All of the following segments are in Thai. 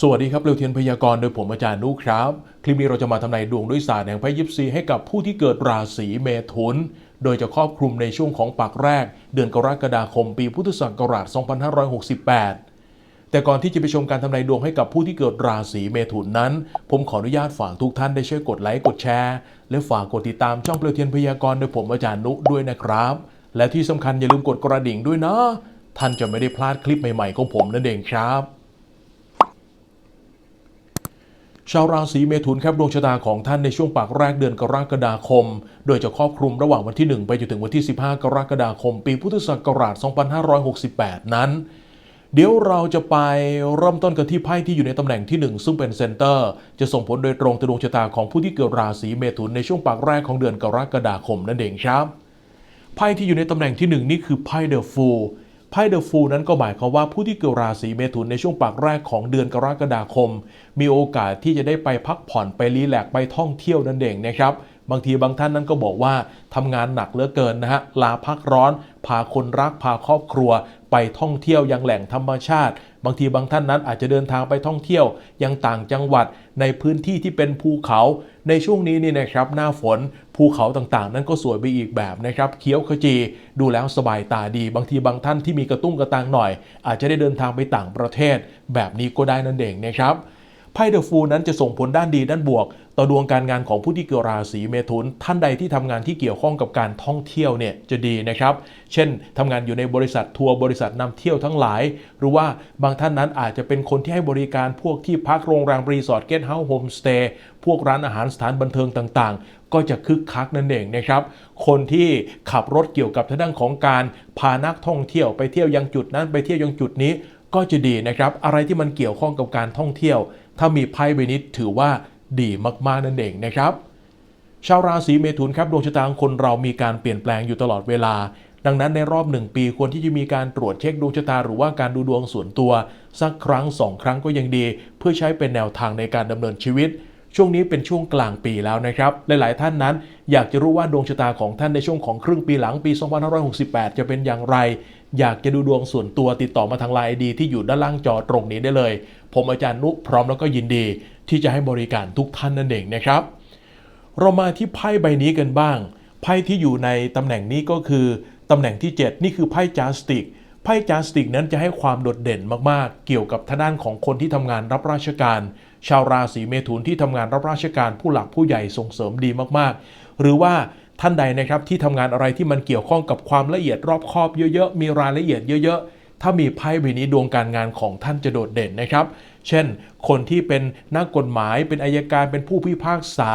สวัสดีครับเร็วเทียนพยากรณ์โดยผมอาจารย์นุครับ คลิปนี้เราจะมาทำนายดวงด้วยศาสตร์แห่งไพ่ยิปซีให้กับผู้ที่เกิดราศีเมถุน โดยจะครอบคลุมในช่วงของปักแรก เดือนกรกฎาคมปีพุทธศักราช 2568 แต่ก่อนที่จะไปชมการทำนายดวงให้กับผู้ที่เกิดราศีเมถุนนั้น ผมขออนุญาตฝากทุกท่านได้ช่วยกดไลค์กดแชร์ และฝากกดติดตามช่องเปลวเทียนพยากรณ์โดยผมอาจารย์นุด้วยนะครับ และที่สำคัญอย่าลืมกดกระดิ่งด้วยนะ ท่านจะไม่ได้พลาดคลิปใหม่ๆของผมนั่นเองครับ ชาวราศีเมถุนครับดวงชะตาของท่านในช่วงปากแรกเดือนกรกฎาคม โดยจะครอบคลุมระหว่างวันที่ 1 ไปจนถึงวันที่ 15 กรกฎาคม ปีพุทธศักราช 2568 นั้น เดี๋ยวเราจะไปเริ่มต้นกันที่ไพ่ที่อยู่ในตำแหน่งที่ 1 ซึ่งเป็นเซนเตอร์ จะส่งผลโดยตรงต่อดวงชะตาของผู้ที่เกิดราศีเมถุนในช่วงปากแรกของเดือนกรกฎาคมนั่นเองครับไพ่ที่อยู่ในตำแหน่งที่ 1 นี่คือไพ่เดอะฟูล ไพ่เดอะฟูลนั้นก็หมายความว่าผู้ที่เกิดราศีเมถุนในช่วงปากแรกของเดือนกรกฎาคม มีโอกาสที่จะได้ไปพักผ่อนไปรีแลกไปท่องเที่ยวนั่นเองนะครับบางทีบางท่านนั้นก็บอกว่าทำงานหนักเหลือเกินนะฮะลาพักร้อน พาคนรักพาครอบครัว ไปท่องเที่ยวยังแหล่งธรรมชาติ บางทีบางท่านนั้นอาจจะเดินทางไปท่องเที่ยวยังต่างจังหวัดในพื้นที่ที่เป็นภูเขา ในช่วงนี้นี่นะครับหน้าฝนภูเขาต่างๆ นั้นก็สวยไปอีกแบบนะครับเคี้ยวขจีดูแล้วสบายตาดี บางทีบางท่านที่มีกระตุ้งกระตังหน่อย อาจจะได้เดินทางไปต่างประเทศ แบบนี้ก็ได้นั่นเองนะครับ ไพ่เดอะฟูลนั้นจะส่งผลด้านดีด้านบวก ต่อดวงการงานของผู้ที่เกิดราศีเมถุน ท่านใดที่ทำงานที่เกี่ยวข้องกับการท่องเที่ยวเนี่ยจะดีนะครับ เช่นทำงานอยู่ในบริษัททัวร์บริษัทนำเที่ยวทั้งหลาย หรือว่าบางท่านนั้นอาจจะเป็นคนที่ให้บริการพวกที่พักโรงแรมรีสอร์ทเกสต์เฮาส์โฮมสเตย์พวกร้านอาหารสถานบันเทิงต่างๆ ก็จะคึกคักนั่นเองนะครับ คนที่ขับรถเกี่ยวกับทางด้านของการพานักท่องเที่ยวไปเที่ยวยังจุดนั้นไปเที่ยวยังจุดนี้ก็จะดีนะครับ อะไรที่มันเกี่ยวข้องกับการท่องเที่ยว ถ้ามีไพ่ใบนี้ถือว่าดีมากๆนั่นเองนะครับ ชาวราศีเมถุนครับดวงชะตาของคนเรามีการเปลี่ยนแปลงอยู่ตลอดเวลา ดังนั้นในรอบหนึ่งปีควรที่จะมีการตรวจเช็คดวงชะตาหรือว่าการดูดวงส่วนตัว สักครั้งสองครั้งก็ยังดี เพื่อใช้เป็นแนวทางในการดำเนินชีวิตช่วงนี้เป็นช่วงกลางปีแล้วนะครับ หลาย ๆ ท่านนั้น อยากจะรู้ว่าดวงชะตาของท่านในช่วงของครึ่งปีหลังปี 2568 จะเป็นอย่างไร อยากจะดูดวงส่วนตัวติดต่อมาทางไลน์ดีที่อยู่ด้านล่างจอตรงนี้ได้เลย ผมอาจารย์นุพร้อมแล้วก็ยินดี ที่จะให้บริการทุกท่านนั่นเองนะครับ เรามาที่ไพ่ใบนี้กันบ้าง ไพ่ที่อยู่ในตำแหน่งนี้ก็คือตำแหน่งที่ 7 นี่คือไพ่จาสติกไพ่จาสติกนั้นจะให้ความโดดเด่นมากๆ เกี่ยวกับทางด้านของคนที่ทำงานรับราชการ ชาวราศีเมถุนที่ทำงานรับราชการผู้หลักผู้ใหญ่ส่งเสริมดีมากๆ หรือว่า ท่านใดนะครับที่ทำงานอะไรที่มันเกี่ยวข้องกับความละเอียดรอบคอบเยอะๆ มีรายละเอียดเยอะ ๆ ถ้ามีไพ่ใบนี้ดวงการงานของท่านจะโดดเด่นนะครับ เช่น คนที่เป็นนักกฎหมาย เป็นอายการเป็นผู้พิพากษา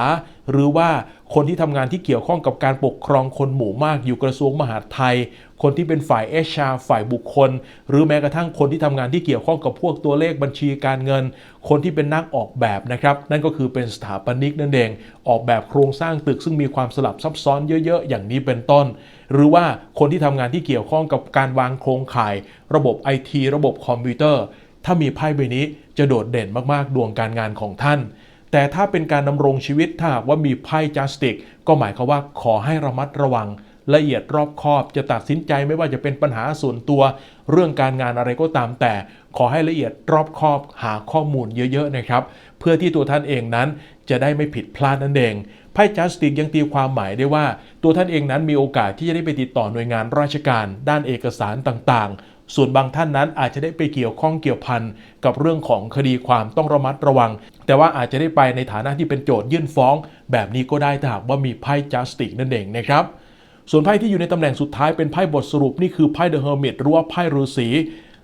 หรือว่าคนที่ทำงานที่เกี่ยวข้องกับการปกครองคนหมู่มากอยู่กระทรวงมหาดไทย คนที่เป็นฝ่ายเอชาฝ่ายบุคคล หรือแม้กระทั่งคนที่ทำงานที่เกี่ยวข้องกับพวกตัวเลขบัญชีการเงิน คนที่เป็นนักออกแบบนะครับ นั่นก็คือเป็นสถาปนิกนั่นเอง ออกแบบโครงสร้างตึกซึ่งมีความสลับซับซ้อนเยอะๆ อย่างนี้เป็นต้น หรือว่าคนที่ทำงานที่เกี่ยวข้องกับการวางโครงข่าย ระบบไอทีระบบคอมพิวเตอร์ ถ้ามีไพ่ใบนี้จะโดดเด่นมากๆ ดวงการงานของท่านแต่ถ้าเป็นการดำรงชีวิตถ้าว่ามีไพ่จัสติกก็หมายความว่าขอให้ระมัดระวัง ละเอียดรอบคอบจะตัดสินใจไม่ว่าจะเป็นปัญหาส่วนตัว เรื่องการงานอะไรก็ตามแต่ ขอให้ละเอียดรอบคอบหาข้อมูลเยอะๆนะครับ เพื่อที่ตัวท่านเองนั้นจะได้ไม่ผิดพลาดนั่นเองไพ่จัสติกยังตีความหมายได้ว่า ตัวท่านเองนั้นมีโอกาสที่จะได้ไปติดต่อหน่วยงานราชการ ด้านเอกสารต่างๆ ส่วนบางท่านนั้นอาจจะได้ไปเกี่ยวข้องเกี่ยวพันกับเรื่องของคดีความต้องระมัดระวัง แต่ว่าอาจจะได้ไปในฐานะที่เป็นโจทยื่นฟ้อง แบบนี้ก็ได้ถ้าหากว่ามีไพ่จัสติกนั่นเองนะครับ ส่วนไพ่ที่อยู่ในตำแหน่งสุดท้ายเป็นไพ่บทสรุปนี่คือไพ่เดอะเฮอร์มิตหรือว่าไพ่ฤาษี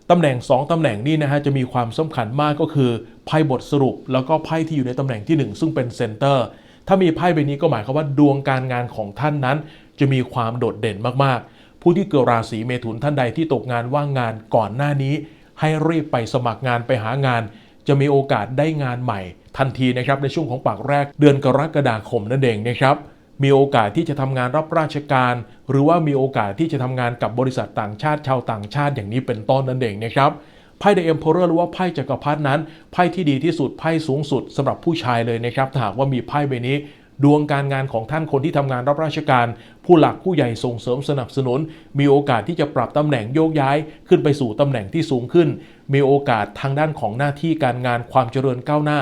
ตำแหน่ง 2ตำแหน่งนี้นะฮะจะมีความสำคัญมากก็คือไพ่บทสรุป แล้วก็ไพ่ที่อยู่ในตำแหน่งที่ 1 ซึ่งเป็นเซนเตอร์ถ้ามีไพ่ใบนี้ก็หมายความว่าดวงการงานของท่านนั้น จะมีความโดดเด่นมากๆ ผู้ที่เกิดราศีเมถุนท่านใดที่ตกงานว่างงานก่อนหน้านี้ ให้รีบไปสมัครงานไปหางาน จะมีโอกาสได้งานใหม่ ทันทีนะครับในช่วงของปากแรกเดือนกรกฎาคมนั่นเองนะครับ มีโอกาสที่จะทำงานรับราชการ หรือว่ามีโอกาสที่จะทำงานกับบริษัทต่างชาติชาวต่างชาติอย่างนี้เป็นต้นนั่นเองนะครับไพ่เดอะเอ็มพอเรอร์หรือว่าไพ่จักรพรรดินั้นไพ่ที่ดีที่สุดไพ่สูงสุดสำหรับผู้ชายเลยนะครับถ้าหากว่ามีไพ่ใบนี้ดวงการงานของท่านคนที่ทำงานรับราชการ ผู้หลักผู้ใหญ่ส่งเสริมสนับสนุน มีโอกาสที่จะปรับตำแหน่งโยกย้ายขึ้นไปสู่ตำแหน่งที่สูงขึ้น มีโอกาสทางด้านของหน้าที่การงานความเจริญก้าวหน้า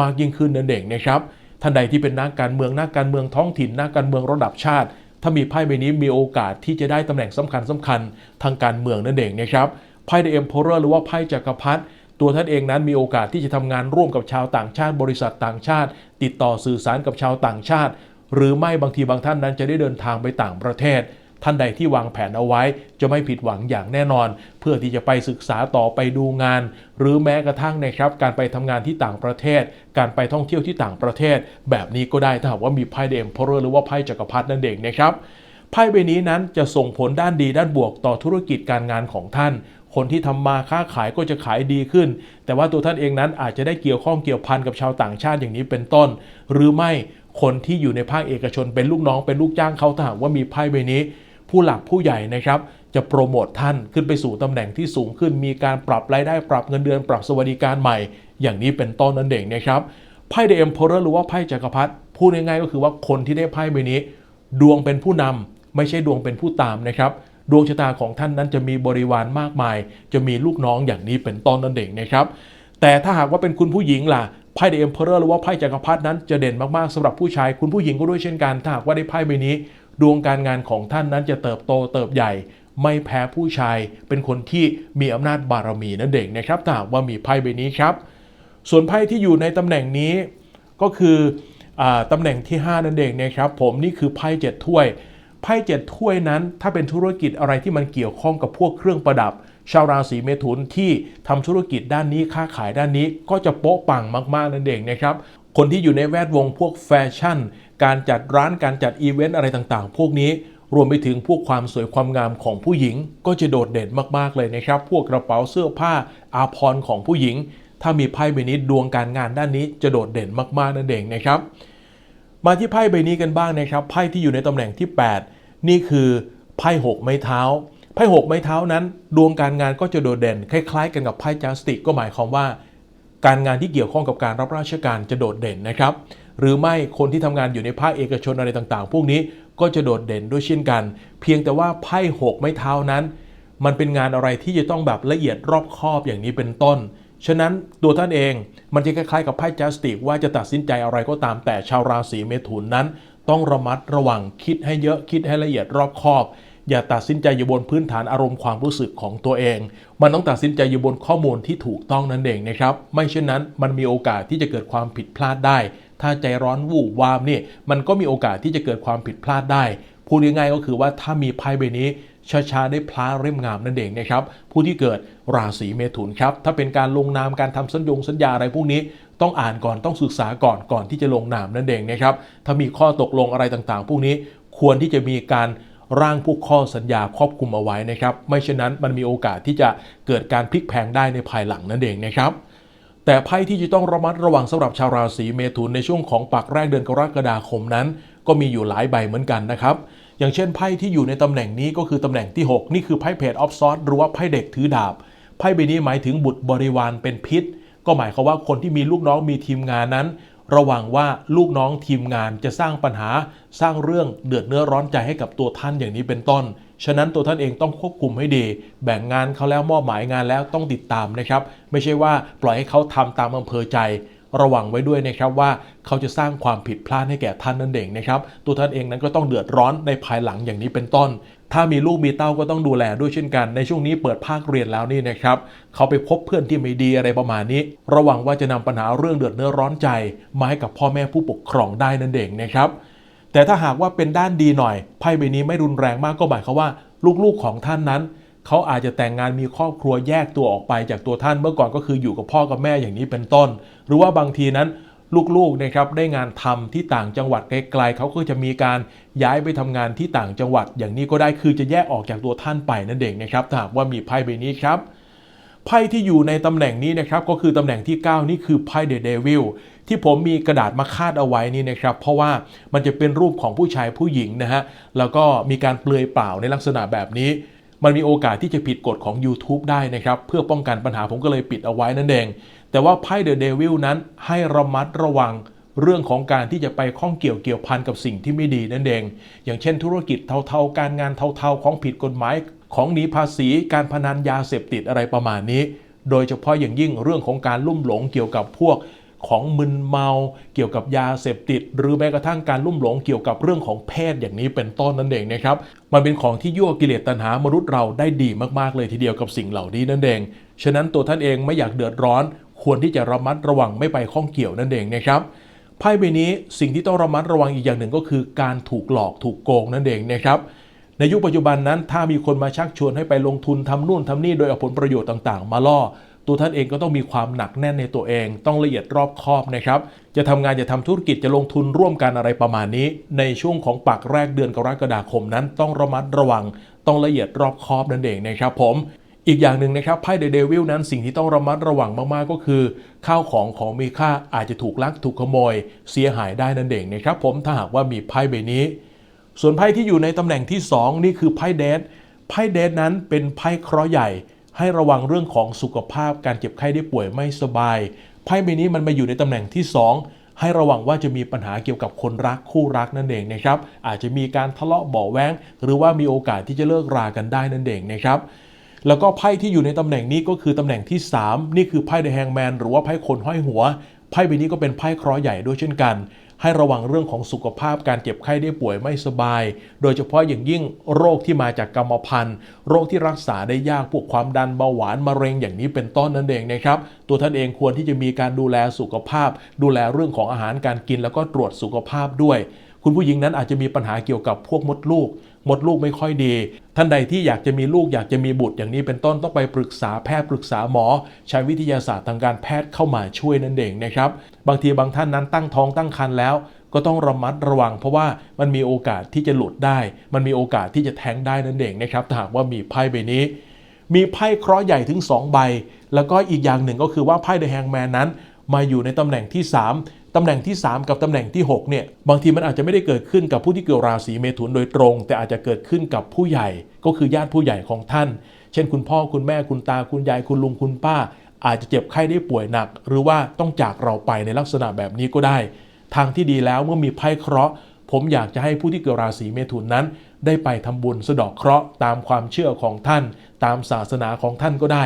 มากยิ่งขึ้นนั่นเองนะครับ ท่านใดที่เป็นนักการเมืองนักการเมืองท้องถิ่นนักการเมืองระดับชาติ ถ้ามีไพ่ใบนี้มีโอกาสที่จะได้ตำแหน่งสำคัญสำคัญทางการเมืองนั่นเองนะครับไพ่เดอเอ็มพเรอร์หรือว่าไพ่จักรพรรดิตัวท่านเองนั้นมีโอกาสที่จะทำงานร่วมกับชาวต่างชาติ บริษัทต่างชาติ ติดต่อสื่อสารกับชาวต่างชาติ หรือไม่บางทีบางท่านนั้นจะได้เดินทางไปต่างประเทศ ท่านใดที่วางแผนเอาไว้จะไม่ผิดหวังอย่างแน่นอน เพื่อที่จะไปศึกษาต่อไปดูงาน หรือแม้กระทั่งนะครับ การไปทำงานที่ต่างประเทศ การไปท่องเที่ยวที่ต่างประเทศ แบบนี้ก็ได้ถ้าหากว่ามีไพ่เดมพอร์หรือว่าไพ่จักรพรรดินั่นเองนะครับไพ่ใบนี้นั้นจะส่งผลด้านดีด้านบวกต่อธุรกิจการงานของท่าน คนที่ทำมาค้าขายก็จะขายดีขึ้น แต่ว่าตัวท่านเองนั้นอาจจะได้เกี่ยวข้องเกี่ยวพันกับชาวต่างชาติอย่างนี้เป็นต้น หรือไม่คนที่อยู่ในภาคเอกชนเป็นลูกน้องเป็นลูกจ้างเขาถ้าหากว่ามีไพ่ใบนี้ ผู้หลักผู้ใหญ่นะครับจะโปรโมทท่านขึ้นไปสู่ตำแหน่งที่สูงขึ้น มีการปรับรายได้ปรับเงินเดือนปรับสวัสดิการใหม่ อย่างนี้เป็นต้นนั่นเองนะครับไพ่เดอเอ็มพอร์หรือว่าไพ่จักรพรรดิพูดง่ายๆก็คือว่าคนที่ได้ไพ่ใบนี้ ดวงเป็นผู้นำไม่ใช่ดวงเป็นผู้ตามนะครับดวงชะตาของท่านนั้นจะมีบริวารมากมาย จะมีลูกน้องอย่างนี้เป็นต้นนั่นเองนะครับแต่ถ้าหากว่าเป็นคุณผู้หญิงล่ะไพ่เดอเอ็มพอร์หรือว่าไพ่จักรพรรดินั้นจะเด่นมากๆสำหรับผู้ชายคุณผู้หญิงก็ด้วยเช่นกันถ้าหากว่าได้ไพ่ใบนี้ ดวงการงานของท่านนั้นจะเติบโตเติบใหญ่ ไม่แพ้ผู้ชาย เป็นคนที่มีอำนาจบารมีนั่นเองนะครับถ้าว่ามีไพ่ใบนี้ครับ ส่วนไพ่ที่อยู่ในตำแหน่งนี้ก็คืออตำแหน่งที่ 5 นั่นเองนะครับ ผมนี่คือไพ่เจ็ดถ้วยไพ่เจ็ดถ้วยนั้น ถ้าเป็นธุรกิจอะไรที่มันเกี่ยวข้องกับพวกเครื่องประดับ ชาวราศีเมถุนที่ทำธุรกิจด้านนี้ค้าขายด้านนี้ก็จะโป๊ะปังมากๆนั่นเองนะครับคนที่อยู่ในแวดวงพวกแฟชั่น การจัดร้านการจัดอีเวนต์อะไรต่างๆ พวกนี้รวมไปถึงพวกความสวยความงามของผู้หญิง ก็จะโดดเด่นมากๆเลยนะครับ พวกกระเป๋าเสื้อผ้าอาภรณ์ของผู้หญิง ถ้ามีไพ่ใบนี้ดวงการงานด้านนี้จะโดดเด่นมากๆนั่นเองนะครับ มาที่ไพ่ใบนี้กันบ้างนะครับ ไพ่ที่อยู่ในตำแหน่งที่ 8 นี่คือไพ่หกไม้เท้า ไพ่หกไม้เท้านั้น ดวงการงานก็จะโดดเด่น คล้ายๆ กันกับไพ่จัสติกก็หมายความว่า การงานที่เกี่ยวข้องกับการรับราชการจะโดดเด่นนะครับ หรือไม่คนที่ทำงานอยู่ในภาคเอกชนอะไรต่างๆ พวกนี้ก็จะโดดเด่นด้วยเช่นกัน เพียงแต่ว่าไพ่หกไม้เท้านั้น มันเป็นงานอะไรที่จะต้องแบบละเอียดรอบคอบอย่างนี้เป็นต้น ฉะนั้นตัวท่านเองมันจะคล้ายๆกับไพ่จัสติกว่าจะตัดสินใจอะไรก็ตามแต่ชาวราศีเมถุนนั้น ต้องระมัดระวังคิดให้เยอะคิดให้ละเอียดรอบคอบอย่าตัดสินใจอยู่บนพื้นฐานอารมณ์ความรู้สึกของตัวเอง มันต้องตัดสินใจอยู่บนข้อมูลที่ถูกต้องนั่นเองนะครับ ไม่เช่นนั้นมันมีโอกาสที่จะเกิดความผิดพลาดได้ ถ้าใจร้อนวูบวามนี่มันก็มีโอกาสที่จะเกิดความผิดพลาดได้ พูดง่ายๆก็คือว่าถ้ามีไพ่ใบนี้ช้าๆได้พลาเล่มงามนั่นเองนะครับ ผู้ที่เกิดราศีเมถุนครับ ถ้าเป็นการลงนามการทำสัญญงสัญญาอะไรพวกนี้ ต้องอ่านก่อนต้องศึกษาก่อนก่อนที่จะลงนามนั่นเองนะครับ ถ้ามีข้อตกลงอะไรต่างๆ พวกนี้ควรที่จะมีการร่างพวกข้อสัญญาครอบคลุมเอาไว้นะครับ ไม่เช่นนั้นมันมีโอกาสที่จะเกิดการพลิกแพงได้ในภายหลังนั่นเองนะครับ แต่ไพ่ที่จะต้องระมัดระวังสำหรับชาวราศีเมถุนในช่วงของปักแรกเดือนกรกฎาคมนั้น ก็มีอยู่หลายใบเหมือนกันนะครับ อย่างเช่นไพ่ที่อยู่ในตำแหน่งนี้ก็คือตำแหน่งที่ 6 นี่คือไพ่เพจออฟซอสหรือว่าไพ่เด็กถือดาบไพ่ใบนี้หมายถึงบุตรบริวารเป็นพิษ ก็หมายความว่าคนที่มีลูกน้องมีทีมงานนั้น ระวังว่าลูกน้องทีมงานจะสร้างปัญหา สร้างเรื่องเดือดเนื้อร้อนใจให้กับตัวท่านอย่างนี้เป็นต้น ฉะนั้นตัวท่านเองต้องควบคุมให้ดี แบ่งงานเขาแล้วมอบหมายงานแล้วต้องติดตามนะครับ ไม่ใช่ว่าปล่อยให้เขาทำตามอำเภอใจระวังไว้ด้วยนะครับว่าเขาจะสร้างความผิดพลาดให้แก่ท่านนั่นเองนะครับ ตัวท่านเองนั้นก็ต้องเดือดร้อนในภายหลังอย่างนี้เป็นต้น ถ้ามีลูกมีเต้าก็ต้องดูแลด้วยเช่นกัน ในช่วงนี้เปิดภาคเรียนแล้วนี่นะครับเขาไปพบเพื่อนที่ไม่ดีอะไรประมาณนี้ ระวังว่าจะนำปัญหาเรื่องเดือดเนื้อร้อนใจ มาให้กับพ่อแม่ผู้ปกครองได้นั่นเองนะครับ แต่ถ้าหากว่าเป็นด้านดีหน่อยไพ่ใบนี้ไม่รุนแรงมากก็หมายความว่า ลูกๆของท่านนั้นเขาอาจจะแต่งงานมีครอบครัวแยกตัวออกไปจากตัวท่านเมื่อก่อนก็คืออยู่กับพ่อกับแม่อย่างนี้เป็นต้น หรือว่าบางทีนั้นลูกๆนะครับได้งานทำที่ต่างจังหวัดไกลๆเขาก็จะมีการย้ายไปทำงานที่ต่างจังหวัด อย่างนี้ก็ได้คือจะแยกออกจากตัวท่านไปนั่นเองนะครับถ้าหากว่ามีไพ่ใบนี้ครับ ไพ่ที่อยู่ในตำแหน่งนี้นะครับก็คือตำแหน่งที่ 9 นี่คือไพ่เดอะเดวิลที่ผมมีกระดาษมาคาดเอาไว้นี่นะครับ เพราะว่ามันจะเป็นรูปของผู้ชายผู้หญิงนะฮะ แล้วก็มีการเปลือยเปล่าในลักษณะแบบนี้ มันมีโอกาสที่จะผิดกฎของ YouTube ได้นะครับ เพื่อป้องกันปัญหาผมก็เลยปิดเอาไว้นั่นเอง แต่ว่าไพ่เดอะเดวิลนั้นให้ระมัดระวังเรื่องของการที่จะไปข้องเกี่ยวเกี่ยวพันกับสิ่งที่ไม่ดีนั่นเอง อย่างเช่นธุรกิจเทาๆ การงานเทาๆ ของผิดกฎหมาย ของหนีภาษีการพนันยาเสพติดอะไรประมาณนี้ โดยเฉพาะอย่างยิ่งเรื่องของการลุ่มหลงเกี่ยวกับพวกของมึนเมาเกี่ยวกับยาเสพติด หรือแม้กระทั่งการลุ่มหลงเกี่ยวกับเรื่องของเพศอย่างนี้เป็นต้นนั่นเองนะครับ มันเป็นของที่ยั่วกิเลสตัณหามนุษย์เราได้ดีมากๆเลยทีเดียวกับสิ่งเหล่านี้นั่นเอง ฉะนั้นตัวท่านเองไม่อยากเดือดร้อน ควรที่จะระมัดระวังไม่ไปข้องเกี่ยวนั่นเองนะครับไพ่ใบนี้สิ่งที่ต้องระมัดระวังอีกอย่างหนึ่งก็คือการถูกหลอกถูกโกงนั่นเองนะครับ ในยุคปัจจุบันนั้น ถ้ามีคนมาชักชวนให้ไปลงทุนทำนู่นทำนี่โดยเอาผลประโยชน์ต่างๆ มาล่อ ตัวท่านเองก็ต้องมีความหนักแน่นในตัวเอง ต้องละเอียดรอบคอบนะครับ จะทำงานจะทำธุรกิจจะลงทุนร่วมกันอะไรประมาณนี้ ในช่วงของปักแรกเดือนกรกฎาคมนั้น ต้องระมัดระวัง ต้องละเอียดรอบคอบนั่นเองนะครับ ผมอีกอย่างหนึ่งนะครับไพ่เดอะเดวิลนั้นสิ่งที่ต้องระมัดระวังมากๆก็คือ ข้าวของของมีค่าอาจจะถูกลักถูกขโมย เสียหายได้นั่นเองนะครับผมถ้าหากว่ามีไพ่ใบนี้ ส่วนไพ่ที่อยู่ในตำแหน่งที่ 2 นี่คือไพ่เดทไพ่เดทนั้นเป็นไพ่เคราะห์ใหญ่ ให้ระวังเรื่องของสุขภาพการเจ็บไข้ได้ป่วยไม่สบายไพ่ใบนี้มันมาอยู่ในตำแหน่งที่ 2 ให้ระวังว่าจะมีปัญหาเกี่ยวกับคนรักคู่รักนั่นเองนะครับอาจจะมีการทะเลาะเบาแวงหรือว่ามีโอกาสที่จะเลิกรากันได้นั่นเองนะครับแล้วก็ไพ่ที่อยู่ในตำแหน่งนี้ก็คือตำแหน่งที่ 3 นี่คือไพ่เดอะแฮงแมนหรือว่าไพ่คนห้อยหัวไพ่ใบนี้ก็เป็นไพ่เคราะห์ใหญ่ด้วยเช่นกัน ให้ระวังเรื่องของสุขภาพการเจ็บไข้ได้ป่วยไม่สบาย โดยเฉพาะอย่างยิ่งโรคที่มาจากกรรมพันธุ์ โรคที่รักษาได้ยากพวกความดันเบาหวานมะเร็งอย่างนี้เป็นต้นนั่นเองนะครับ ตัวท่านเองควรที่จะมีการดูแลสุขภาพ ดูแลเรื่องของอาหารการกิน แล้วก็ตรวจสุขภาพด้วย คุณผู้หญิงนั้นอาจจะมีปัญหาเกี่ยวกับพวกมดลูก มดลูกไม่ค่อยดี ท่านใดที่อยากจะมีลูกอยากจะมีบุตรอย่างนี้เป็นต้นต้องไปปรึกษาแพทย์ปรึกษาหมอ ใช้วิทยาศาสตร์ทางการแพทย์เข้ามาช่วยนั่นเองนะครับ บางทีบางท่านนั้นตั้งท้องตั้งครรภ์แล้ว ก็ต้องระมัดระวัง เพราะว่ามันมีโอกาสที่จะหลุดได้ มันมีโอกาสที่จะแท้งได้นั่นเองนะครับถ้าหากว่ามีไพ่ใบนี้มีไพ่เคราะห์ใหญ่ถึง 2 ใบ แล้วก็อีกอย่างหนึ่งก็คือว่าไพ่เดอะแฮงแมนนั้น มาอยู่ในตำแหน่งที่ 3 ตำแหน่งที่ 3 กับตำแหน่งที่6เนี่ยบางทีมันอาจจะไม่ได้เกิดขึ้นกับผู้ที่เกิดราศีเมถุนโดยตรง แต่อาจจะเกิดขึ้นกับผู้ใหญ่ ก็คือญาติผู้ใหญ่ของท่าน เช่น คุณพ่อคุณแม่คุณตาคุณยายคุณลุงคุณป้า อาจจะเจ็บไข้ได้ป่วยหนัก หรือว่าต้องจากเราไปในลักษณะแบบนี้ก็ได้ ทางที่ดีแล้วเมื่อมีไพ่เคราะห์ ผมอยากจะให้ผู้ที่เกิดราศีเมถุนนั้น ได้ไปทำบุญสะดาะเคราะห์ตามความเชื่อของท่าน ตามศาสนาของท่านก็ได้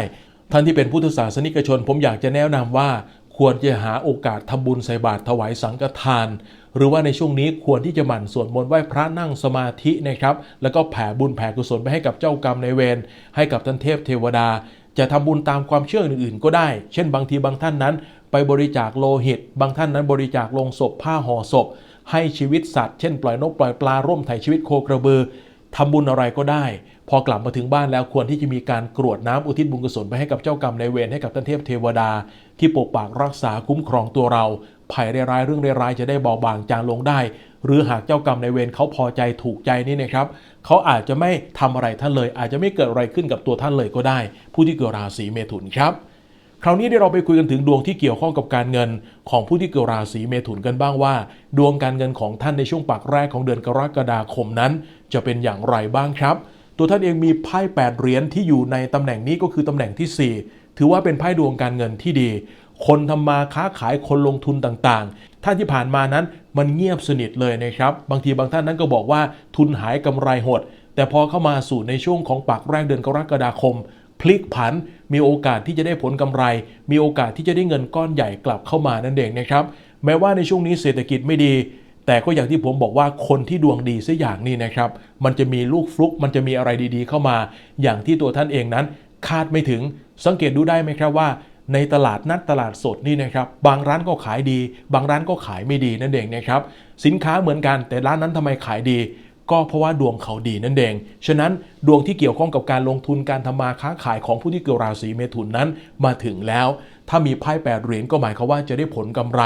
ท่านที่เป็นพุทธศาสนิกชน ผมอยากจะแนะนำว่า ควรจะหาโอกาสทำบุญใส่บาตรถวายสังฆทาน หรือว่าในช่วงนี้ควรที่จะหมั่นสวดมนต์ไหว้พระนั่งสมาธินะครับ แล้วก็แผ่บุญแผ่กุศลไปให้กับเจ้ากรรมในายเวรให้กับท่านเทพเทวดา จะทำบุญตามความเชื่ออื่นๆ ก็ได้ เช่น บางทีบางท่านนั้น ไปบริจาคโลหิต บางท่านนั้นบริจาคลงศพผ้าห่อศพ ให้ชีวิตสัตว์ เช่น ปล่อยนกปล่อยปลาร่วมไถ่ชีวิตโคกระบือทำบุญอะไรก็ได้ พอกลับมาถึงบ้านแล้วควรที่จะมีการกรวดน้ำอุทิศบุญกุศลไปให้กับเจ้ากรรมนายเวรให้กับท่านเทพเทวดา ที่ปกปักรักษาคุ้มครองตัวเราภัยร้ายเรื่องร้ายจะได้เบาบางจางลงได้ หรือหากเจ้ากรรมนายเวรเขาพอใจถูกใจนี่นะครับเขาอาจจะไม่ทำอะไรท่านเลย อาจจะไม่เกิดอะไรขึ้นกับตัวท่านเลยก็ได้ ผู้ที่เกิดราศีเมถุนครับคราวนี้เดี๋ยวเราไปคุยกันถึงดวงที่เกี่ยวข้องกับการเงิน ของผู้ที่เกิดราศีเมถุนกันบ้างว่า ดวงการเงินของท่านในช่วงปากแรกของเดือนกรกฎาคมนั้น จะเป็นอย่างไรบ้างครับ ตัวท่านเองมีไพ่8เหรียญที่อยู่ในตำแหน่งนี้ก็คือตำแหน่งที่ 4 ถือว่าเป็นไพ่ดวงการเงินที่ดี คนทำมาค้าขายคนลงทุนต่างๆ ท่านที่ผ่านมานั้นมันเงียบสนิทเลยนะครับ บางทีบางท่านนั้นก็บอกว่าทุนหายกำไรหด แต่พอเข้ามาสู่ในช่วงของปากแรกเดือนกรกฎาคมพลิกผันมีโอกาสที่จะได้ผลกำไร มีโอกาสที่จะได้เงินก้อนใหญ่กลับเข้ามานั่นเองนะครับ แม้ว่าในช่วงนี้เศรษฐกิจไม่ดี แต่ก็อย่างที่ผมบอกว่าคนที่ดวงดีสักอย่างนี่นะครับ มันจะมีลูกฟลุกมันจะมีอะไรดีๆ เข้ามา อย่างที่ตัวท่านเองนั้น คาดไม่ถึง สังเกตดูได้ไหมครับว่า ในตลาดนัดตลาดสดนี่นะครับ บางร้านก็ขายดี บางร้านก็ขายไม่ดีนั่นเองนะครับ สินค้าเหมือนกัน แต่ร้านนั้นทำไมขายดี ก็เพราะว่าดวงเขาดีนั่นเอง ฉะนั้นดวงที่เกี่ยวข้องกับการลงทุนการทำมาค้าขายของผู้ที่เกิดราศีเมถุนนั้นมาถึงแล้ว ถ้ามีไพ่แปดเหรียญก็หมายความว่าจะได้ผลกำไร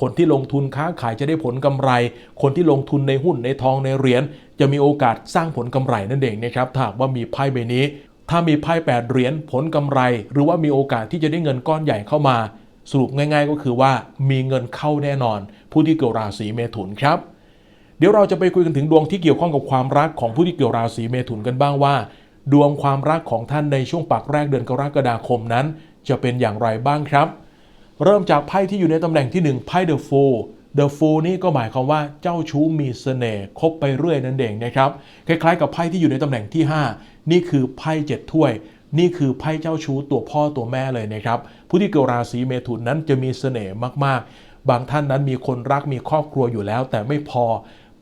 คนที่ลงทุนค้าขายจะได้ผลกำไร คนที่ลงทุนในหุ้นในทองในเหรียญจะมีโอกาสสร้างผลกำไรนั่นเองนะครับถ้าว่ามีไพ่ใบนี้ ถ้ามีไพ่แปดเหรียญผลกำไร หรือว่ามีโอกาสที่จะได้เงินก้อนใหญ่เข้ามา สรุปง่าย ๆ ก็คือว่ามีเงินเข้าแน่นอน ผู้ที่เกิดราศีเมถุนครับเดี๋ยวเราจะไปคุยกันถึงดวงที่เกี่ยวข้องกับความรักของผู้ที่เกี่ยวราศีเมถุนกันบ้างว่า ดวงความรักของท่านในช่วงปักแรกเดือนกรกฎาคมนั้น จะเป็นอย่างไรบ้างครับ เริ่มจากไพ่ที่อยู่ในตำแหน่งที่ 1 ไพ่เดอะโฟ The Fool นี่ก็หมายความว่าเจ้าชู้มีเสน่ห์คบไปเรื่อยนั่นเองนะครับ คล้ายๆ กับไพ่ที่อยู่ในตำแหน่งที่ 5 นี่คือไพ่เจ็ดถ้วย นี่คือไพ่เจ้าชู้ตัวพ่อตัวแม่เลยนะครับ ผู้ที่เกิดราศีเมถุนนั้นจะมีเสน่ห์มากๆ บางท่านนั้นมีคนรักมีครอบครัวอยู่แล้ว แต่ไม่พอ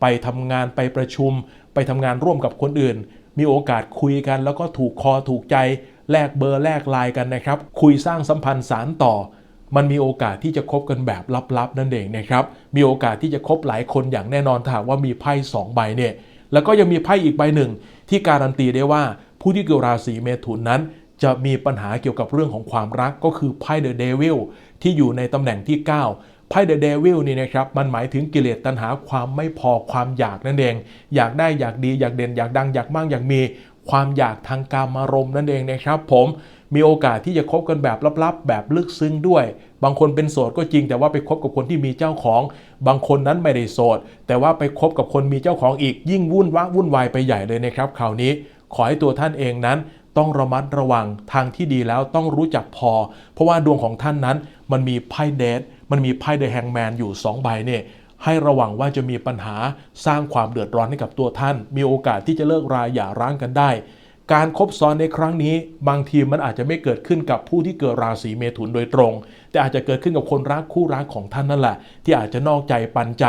ไปทำงานไปประชุม ไปทำงานร่วมกับคนอื่น มีโอกาสคุยกันแล้วก็ถูกคอถูกใจ แลกเบอร์แลกไลน์กันนะครับ คุยสร้างสัมพันธ์สารต่อ มันมีโอกาสที่จะคบกันแบบลับๆนั่นเองนะครับ มีโอกาสที่จะคบหลายคนอย่างแน่นอนถ้าว่ามีไพ่สองใบเนี่ยแล้วก็ยังมีไพ่อีกใบหนึ่ง ที่การันตีได้ว่าผู้ที่เกิดราศีเมถุนนั้น จะมีปัญหาเกี่ยวกับเรื่องของความรักก็คือไพ่เดอะเดวิลที่อยู่ในตำแหน่งที่ 9 ไพ่เดอะเดวิลนี่นะครับ มันหมายถึงกิเลสตัณหาความไม่พอความอยากนั่นเอง อยากได้อยากดีอยากเด่นอยากดังอยากมั่งอยากมี ความอยากทางการมารมนั่นเองนะครับ ผมมีโอกาสที่จะคบกันแบบลับๆ แบบลึกซึ้งด้วย บางคนเป็นโสดก็จริง แต่ว่าไปคบกับคนที่มีเจ้าของ บางคนนั้นไม่ได้โสด แต่ว่าไปคบกับคนมีเจ้าของอีกยิ่งวุ่นวะวุ่นวายไปใหญ่เลยนะครับคราวนี้ ขอให้ตัวท่านเองนั้นต้องระมัดระวังทางที่ดีแล้วต้องรู้จักพอ เพราะว่าดวงของท่านนั้นมันมีไพ่เดทมันมีไพ่เดอะแฮงแมนอยู่ 2 ใบเนี่ย ให้ระวังว่าจะมีปัญหาสร้างความเดือดร้อนให้กับตัวท่าน มีโอกาสที่จะเลิกราหย่าร้างกันได้ การครบซ้อนในครั้งนี้ บางทีมันอาจจะไม่เกิดขึ้นกับผู้ที่เกิดราศีเมถุนโดยตรง แต่อาจจะเกิดขึ้นกับคนรักคู่รักของท่านนั่นแหละ ที่อาจจะนอกใจปันใจ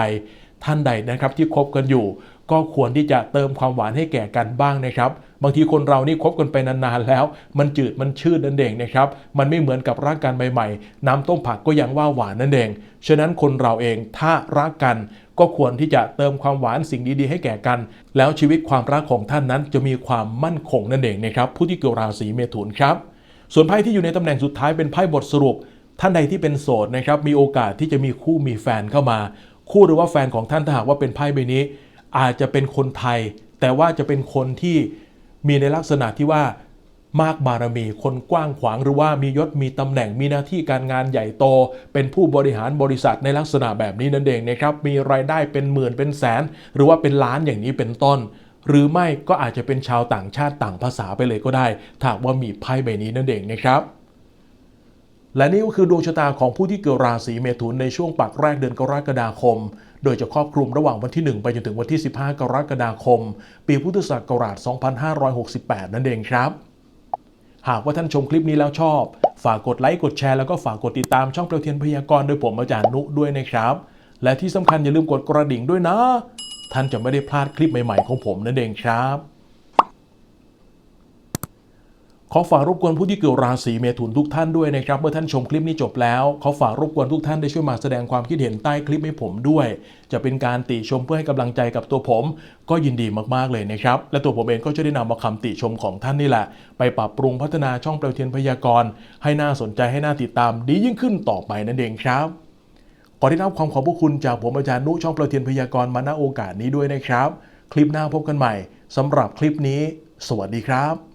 ท่านใดนะครับที่คบกันอยู่ ก็ควรที่จะเติมความหวานให้แก่กันบ้างนะครับ บางทีคนเรานี่คบกันไปนานๆแล้ว มันจืดมันชืดนั่นเองนะครับมันไม่เหมือนกับรักกันใหม่ๆ น้ำต้มผักก็ยังว่าหวานนั่นเอง ฉะนั้นคนเราเองถ้ารักกันก็ควรที่จะเติมความหวานสิ่งดีๆ ให้แก่กัน แล้วชีวิตความรักของท่านนั้นจะมีความมั่นคงนั่นเองนะครับผู้ที่เกิดราศีเมถุนครับส่วนไพ่ที่อยู่ในตำแหน่งสุดท้ายเป็นไพ่บทสรุป ท่านใดที่เป็นโสดนะครับมีโอกาสที่จะมีคู่มีแฟนเข้ามา คู่หรือว่าแฟนของท่านถ้าหากว่าเป็นไพ่ใบนี้ อาจจะเป็นคนไทย แต่ว่าจะเป็นคนที่ มีในลักษณะที่ว่ามากบารมีคนกว้างขวางหรือว่ามียศมีตำแหน่งมีหน้าที่การงานใหญ่โต เป็นผู้บริหารบริษัทในลักษณะแบบนี้นั่นเองนะครับมีรายได้เป็นหมื่นเป็นแสน หรือว่าเป็นล้านอย่างนี้เป็นต้น หรือไม่ก็อาจจะเป็นชาวต่างชาติต่างภาษาไปเลยก็ได้ถ้าหากว่ามีไพ่ใบนี้นั่นเองนะครับ และนี่ก็คือดวงชะตาของผู้ที่เกิดราศีเมถุนในช่วงปักแรกเดือนกรกฎาคม โดยจะครอบคลุมระหว่างวันที่ 1 ไปจนถึงวันที่ 15 กรกฎาคม ปีพุทธศักราช 2568 นั่นเองครับ หากว่าท่านชมคลิปนี้แล้วชอบ ฝากกดไลค์ กดแชร์ แล้วก็ฝากกดติดตามช่องเปลวเทียนพยากรณ์โดยผมอาจารย์นุด้วยนะครับ และที่สำคัญอย่าลืมกดกระดิ่งด้วยนะ ท่านจะไม่ได้พลาดคลิปใหม่ๆของผมนั่นเองครับ ขอฝากรบกวนผู้ที่เกิดราศีเมถุนทุกท่านด้วยนะครับ เมื่อท่านชมคลิปนี้จบแล้วขอฝากรบกวนทุกท่านได้ช่วยมาแสดงความคิดเห็นใต้คลิปให้ผมด้วย จะเป็นการติชมเพื่อให้กำลังใจกับตัวผม ก็ยินดีมากๆเลยนะครับ และตัวผมเองก็จะได้นำมาคำติชมของท่านนี่แหละ ไปปรับปรุงพัฒนาช่องเปลวเทียนพยากรณ์ให้น่าสนใจให้น่าติดตามดียิ่งขึ้นต่อไปนั่นเองครับขอได้รับความขอบพระคุณจากผมอาจารย์นุช่องเปลวเทียนพยากรณ์มาณโอกาสนี้ด้วยนะครับ คลิปหน้าพบกันใหม่สำหรับคลิปนี้ สวัสดีครับ